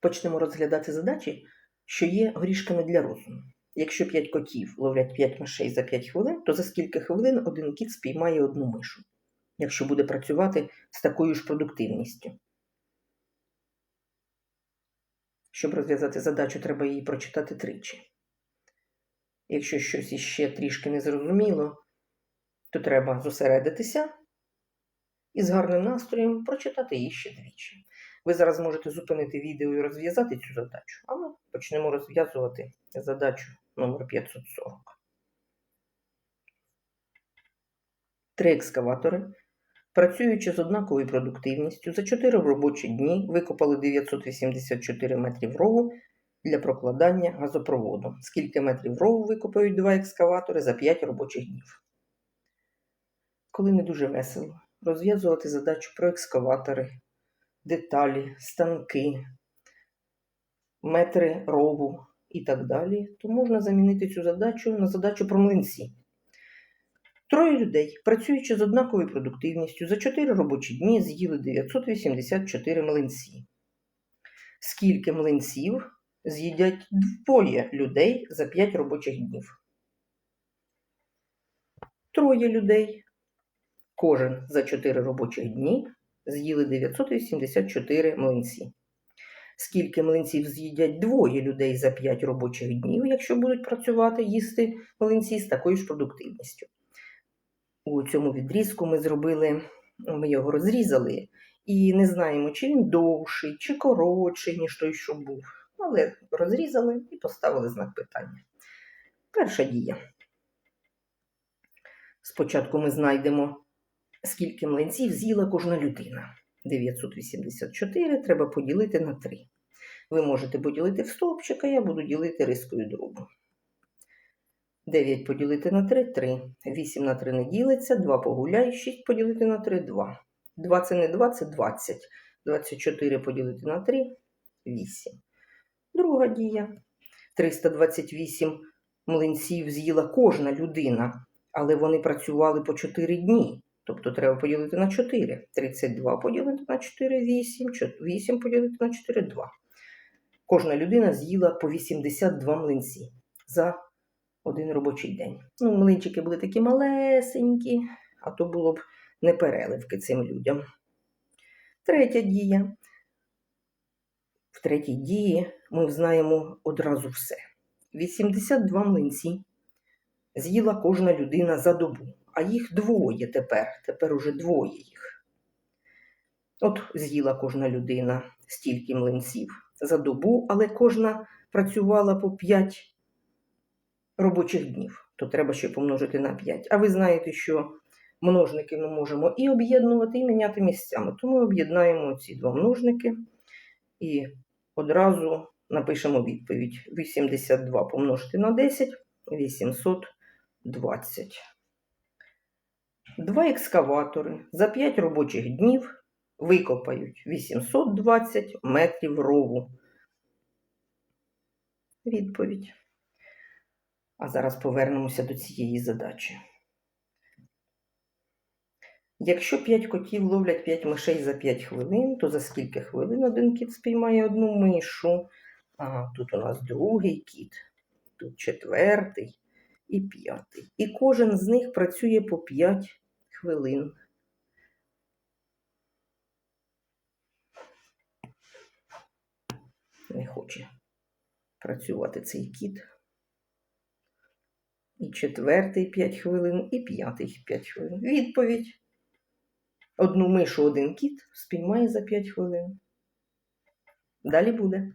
Почнемо розглядати задачі, що є горішками для розуму. Якщо 5 котів ловлять 5 мишей за 5 хвилин, то за скільки хвилин один кіт спіймає одну мишу, якщо буде працювати з такою ж продуктивністю. Щоб розв'язати задачу, треба її прочитати тричі. Якщо щось іще трішки не зрозуміло, то треба зосередитися і з гарним настроєм прочитати її ще двічі. Ви зараз можете зупинити відео і розв'язати цю задачу, а ми почнемо розв'язувати задачу номер 540. Три екскаватори, працюючи з однаковою продуктивністю, за 4 робочі дні викопали 984 метрів рову для прокладання газопроводу. Скільки метрів рову викопають два екскаватори за 5 робочих днів? Коли не дуже весело, розв'язувати задачу про екскаватори, деталі, станки, метри рову і так далі, то можна замінити цю задачу на задачу про млинці. Троє людей, працюючи з однаковою продуктивністю, за 4 робочі дні з'їли 984 млинці. Скільки млинців з'їдять двоє людей за 5 робочих днів? Троє людей. Кожен за 4 робочих дні з'їли 984 млинці. Скільки млинців з'їдять двоє людей за 5 робочих днів, якщо будуть працювати, їсти млинці з такою ж продуктивністю. У цьому відрізку ми зробили, ми його розрізали і не знаємо, чи він довший, чи коротший, ніж той, що був. Але розрізали і поставили знак питання. Перша дія. Спочатку ми знайдемо скільки млинців з'їла кожна людина. 984 треба поділити на 3. Ви можете поділити в стовпчик, а я буду ділити рискою дробу. 9 поділити на 3 3. 8 на 3 не ділиться, 2 погуляй, 6 поділити на 3 2. 2 це не 2, це 20. 24 поділити на 3 8. Друга дія. 328 млинців з'їла кожна людина, але вони працювали по 4 дні. Тобто треба поділити на 4. 32 поділити на 4 8, 8 поділити на 4 2. Кожна людина з'їла по 82 млинці за один робочий день. Ну, млинчики були такі малесенькі, а то було б не переливки цим людям. Третя дія. В третій дії ми знаємо одразу все. 82 млинці з'їла кожна людина за добу а їх двоє тепер. Тепер уже двоє їх. От з'їла кожна людина стільки млинців за добу, але кожна працювала по 5 робочих днів. То треба ще помножити на 5. А ви знаєте, що множники ми можемо і об'єднувати, і міняти місцями. Тому об'єднаємо ці два множники і одразу напишемо відповідь: 82 помножити на 10 820. Два екскаватори за 5 робочих днів викопають 820 метрів рову. Відповідь. А зараз повернемося до цієї задачі. Якщо 5 котів ловлять 5 мишей за 5 хвилин, то за скільки хвилин один кіт спіймає одну мишу? А тут у нас другий кіт, тут четвертий і п'ятий. І кожен з них працює по 5 хвилин. Не хоче працювати цей кіт. І четвертий 5 хвилин, і п'ятий 5 хвилин. Відповідь. Одну мишу один кіт спіймає за 5 хвилин. Далі буде.